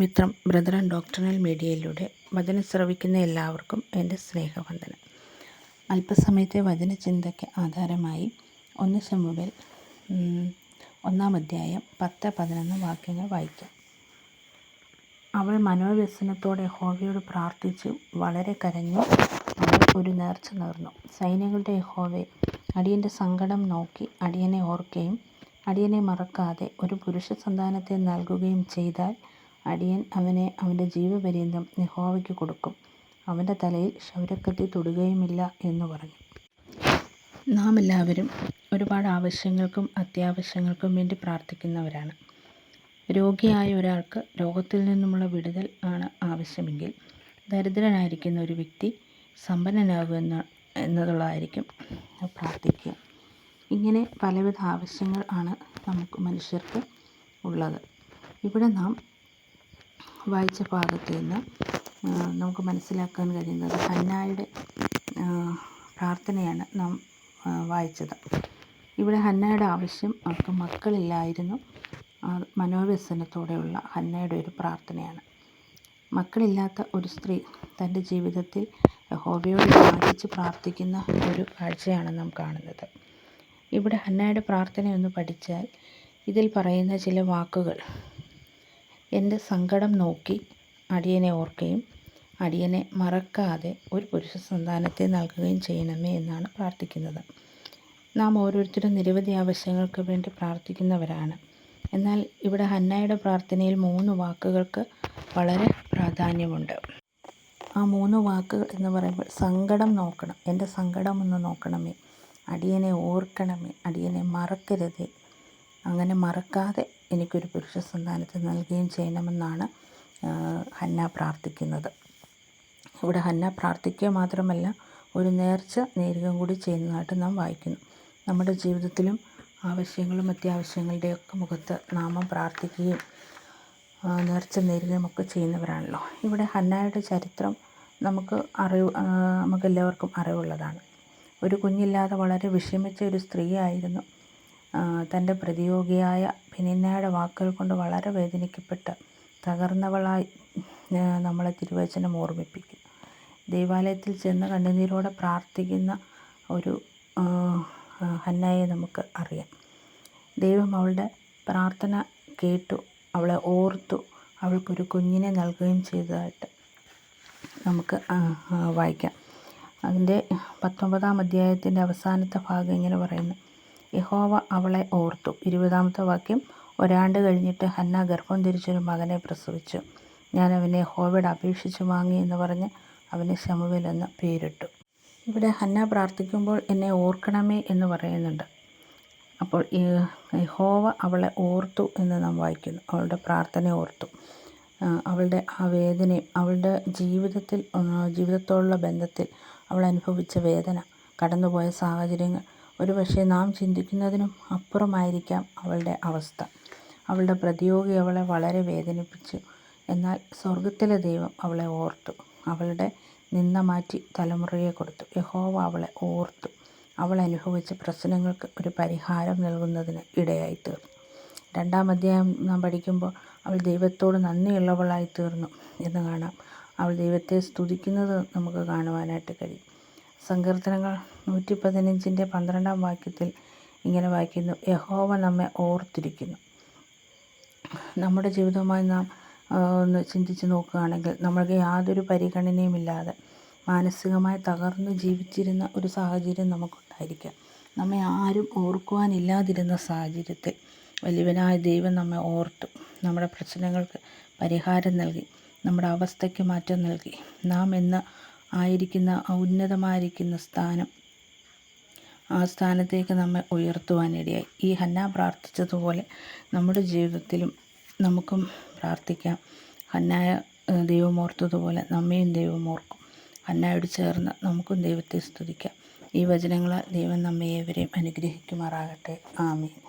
ചരിത്രം brother and doctoral മീഡിയയിലൂടെ വചനം ശ്രവിക്കുന്ന എല്ലാവർക്കും എന്റെ സ്നേഹവന്ദനം. അല്പസമയത്തെ വചന ചിന്തയ്ക്ക് ആധാരമായി ഒന്ന് ശമുവേൽ ഒന്നാം അധ്യായം പത്ത് പതിനൊന്ന് വാക്യങ്ങൾ വായിക്കാം. അവൾ മനോവ്യസനത്തോടെ ഹോവയോട് പ്രാർത്ഥിച്ചു വളരെ കരഞ്ഞു അവൾ ഒരു നേർച്ച നേർന്നു. സൈന്യങ്ങളുടെ ഹോവെ അടിയന്റെ സങ്കടം നോക്കി അടിയനെ ഓർക്കുകയും അടിയനെ മറക്കാതെ ഒരു പുരുഷ സന്താനത്തെ നൽകുകയും ചെയ്താൽ അടിയൻ അവനെ അവന്റെ ജീവപര്യന്തം യഹോവയ്ക്ക് കൊടുക്കും. അവന്റെ തലയിൽ ക്ഷൗരക്കത്തി തൊടുകയുമില്ല എന്ന് പറഞ്ഞു. നാം എല്ലാവരും ഒരുപാട് ആവശ്യങ്ങൾക്കും അത്യാവശ്യങ്ങൾക്കും വേണ്ടി പ്രാർത്ഥിക്കുന്നവരാണ്. രോഗിയായ ഒരാൾക്ക് രോഗത്തിൽ നിന്നുമുള്ള വിടുതൽ ആണ് ആവശ്യമെങ്കിൽ ദരിദ്രനായിരിക്കുന്ന ഒരു വ്യക്തി സമ്പന്നനാകുമെന്ന് എന്നതുള്ളതായിരിക്കും പ്രാർത്ഥിക്കുക. ഇങ്ങനെ പലവിധ ആവശ്യങ്ങൾ ആണ് നമുക്ക് മനുഷ്യർക്ക് ഉള്ളത്. ഇവിടെ നാം വായിച്ച ഭാഗത്ത് നിന്ന് നമുക്ക് മനസ്സിലാക്കാൻ കഴിയുന്നത് ഹന്നായുടെ പ്രാർത്ഥനയാണ് നാം വായിച്ചത്. ഇവിടെ ഹന്നായുടെ ആവശ്യം അവർക്ക് മക്കളില്ലായിരുന്നു. മനോവ്യസനത്തോടെയുള്ള ഹന്നയുടെ ഒരു പ്രാർത്ഥനയാണ്. മക്കളില്ലാത്ത ഒരു സ്ത്രീ തന്റെ ജീവിതത്തിൽ യഹോവയോട് യാചിച്ച് പ്രാർത്ഥിക്കുന്ന ഒരു കാഴ്ചയാണ് നാം കാണുന്നത്. ഇവിടെ ഹന്നായുടെ പ്രാർത്ഥനയൊന്ന് പഠിച്ചാൽ ഇതിൽ പറയുന്ന ചില വാക്കുകൾ. എന്റെ സങ്കടം നോക്കി അടിയനെ ഓർക്കുകയും അടിയനെ മറക്കാതെ ഒരു പുരുഷ സന്താനത്തെ നൽകുകയും ചെയ്യണമേ എന്നാണ് പ്രാർത്ഥിക്കുന്നത്. നാം ഓരോരുത്തരും നിരവധി ആവശ്യങ്ങൾക്ക് വേണ്ടി പ്രാർത്ഥിക്കുന്നവരാണ്. എന്നാൽ ഇവിടെ ഹന്നായുടെ പ്രാർത്ഥനയിൽ മൂന്ന് വാക്കുകൾക്ക് വളരെ പ്രാധാന്യമുണ്ട്. ആ മൂന്ന് വാക്കുകൾ എന്ന് പറയുമ്പോൾ സങ്കടം നോക്കണം എന്റെ സങ്കടം ഒന്ന് നോക്കണമേ അടിയനെ ഓർക്കണമേ അടിയനെ മറക്കരുത്. അങ്ങനെ മറക്കാതെ എനിക്കൊരു പുരുഷ സന്താനത്തെ നൽകുകയും ചെയ്യണമെന്നാണ് ഹന്ന പ്രാർത്ഥിക്കുന്നത്. ഇവിടെ ഹന്ന പ്രാർത്ഥിക്കുക മാത്രമല്ല ഒരു നേർച്ച നേരുകയും കൂടി ചെയ്യുന്നതായിട്ട് നാം വായിക്കുന്നു. നമ്മുടെ ജീവിതത്തിലും ആവശ്യങ്ങളും അത്യാവശ്യങ്ങളുടെയൊക്കെ മുഖത്ത് നാമം പ്രാർത്ഥിക്കുകയും നേർച്ച നേരുകയും ഒക്കെ ചെയ്യുന്നവരാണല്ലോ. ഇവിടെ ഹന്നായുടെ ചരിത്രം നമുക്ക് അറിവ് നമുക്കെല്ലാവർക്കും അറിവുള്ളതാണ്. ഒരു കുഞ്ഞില്ലാതെ വളരെ വിഷമിച്ച ഒരു സ്ത്രീയായിരുന്നു. തന്റെ പ്രതിയോഗിയായ ഫെനിന്നയുടെ വാക്കുകൾ കൊണ്ട് വളരെ വേദനിക്കപ്പെട്ട് തകർന്നവളായി നമ്മളെ തിരുവചനം ഓർമ്മിപ്പിക്കും. ദേവാലയത്തിൽ ചെന്ന് കണ്ണുനീരോടെ പ്രാർത്ഥിക്കുന്ന ഒരു ഹന്നയെ നമുക്ക് അറിയാം. ദൈവം അവളുടെ പ്രാർത്ഥന കേട്ടു അവളെ ഓർത്തു അവൾക്കൊരു കുഞ്ഞിനെ നൽകുകയും ചെയ്തതായിട്ട് നമുക്ക് വായിക്കാം. അതിന്റെ പത്തൊമ്പതാം അധ്യായത്തിന്റെ അവസാനത്തെ ഭാഗം ഇങ്ങനെ പറയുന്നു. യഹോവ അവളെ ഓർത്തു. ഇരുപതാമത്തെ വാക്യം. ഒരാണ്ട് കഴിഞ്ഞിട്ട് ഹന്ന ഗർഭം ധരിച്ചൊരു മകനെ പ്രസവിച്ചു. ഞാൻ അവനെ യഹോവയുടെ അപേക്ഷിച്ച് വാങ്ങി എന്ന് പറഞ്ഞ് അവന് ശമുവേൽ എന്ന് പേരിട്ടു. ഇവിടെ ഹന്ന പ്രാർത്ഥിക്കുമ്പോൾ എന്നെ ഓർക്കണമേ എന്ന് പറയുന്നുണ്ട്. അപ്പോൾ യഹോവ അവളെ ഓർത്തു എന്ന് നാം വായിക്കുന്നു. അവളുടെ പ്രാർത്ഥന ഓർത്തു. അവളുടെ ആ വേദനയും അവളുടെ ജീവിതത്തിൽ ജീവിതത്തോടുള്ള ബന്ധത്തിൽ അവൾ അനുഭവിച്ച വേദന കടന്നുപോയ സാഹചര്യങ്ങൾ. ഒരുപക്ഷേ നാം ചിന്തിക്കുന്നതിനും അപ്പുറമായിരിക്കാം അവളുടെ അവസ്ഥ. അവളുടെ പ്രതിയോഗി അവളെ വളരെ വേദനിപ്പിച്ചു. എന്നാൽ സ്വർഗത്തിലെ ദൈവം അവളെ ഓർത്തു. അവളുടെ നിന്ന മാറ്റി തലമുറയെ കൊടുത്തു. യഹോവ അവളെ ഓർത്തു. അവൾ അനുഭവിച്ച പ്രശ്നങ്ങൾക്ക് ഒരു പരിഹാരം നൽകുന്നതിന് ഇടയായി തീർന്നു രണ്ടാം അധ്യായം നാം പഠിക്കുമ്പോൾ അവൾ ദൈവത്തോട് നന്ദിയുള്ളവളായി തീർന്നു എന്ന് കാണാം. അവൾ ദൈവത്തെ സ്തുതിക്കുന്നത് നമുക്ക് കാണുവാനായിട്ട് കഴിയും. സങ്കീർത്തനങ്ങൾ നൂറ്റി പതിനഞ്ചിന്റെ പന്ത്രണ്ടാം വാക്യത്തിൽ ഇങ്ങനെ വായിക്കുന്നു. യഹോവ നമ്മെ ഓർത്തിരിക്കുന്നു. നമ്മുടെ ജീവിതവുമായി നാം ഒന്ന് ചിന്തിച്ച് നോക്കുകയാണെങ്കിൽ നമ്മൾക്ക് യാതൊരു പരിഗണനയുമില്ലാതെ മാനസികമായി തകർന്ന് ജീവിച്ചിരുന്ന ഒരു സാഹചര്യം നമുക്കുണ്ടായിരിക്കാം. നമ്മെ ആരും ഓർക്കുവാനില്ലാതിരുന്ന സാഹചര്യത്തിൽ വലിയവനായ ദൈവം നമ്മെ ഓർത്തു. നമ്മുടെ പ്രശ്നങ്ങൾക്ക് പരിഹാരം നൽകി. നമ്മുടെ അവസ്ഥയ്ക്ക് മാറ്റം നൽകി. നാം എന്ന് ആയിരിക്കുന്ന ഉന്നതമായിരിക്കുന്ന സ്ഥാനം ആ സ്ഥാനത്തേക്ക് നമ്മെ ഉയർത്തുവാനിടയായി. ഈ ഹന്ന പ്രാർത്ഥിച്ചതുപോലെ നമ്മുടെ ജീവിതത്തിലും നമുക്കും പ്രാർത്ഥിക്കാം. ഹന്നായ ദൈവമോർത്തതുപോലെ നമ്മയും ദൈവമോർക്കും ഹന്നായോട് ചേർന്ന് നമുക്കും ദൈവത്തെ സ്തുതിക്കാം. ഈ വചനങ്ങളാൽ ദൈവം നമ്മെ ഏവരെയും അനുഗ്രഹിക്കുമാറാകട്ടെ. ആമീൻ.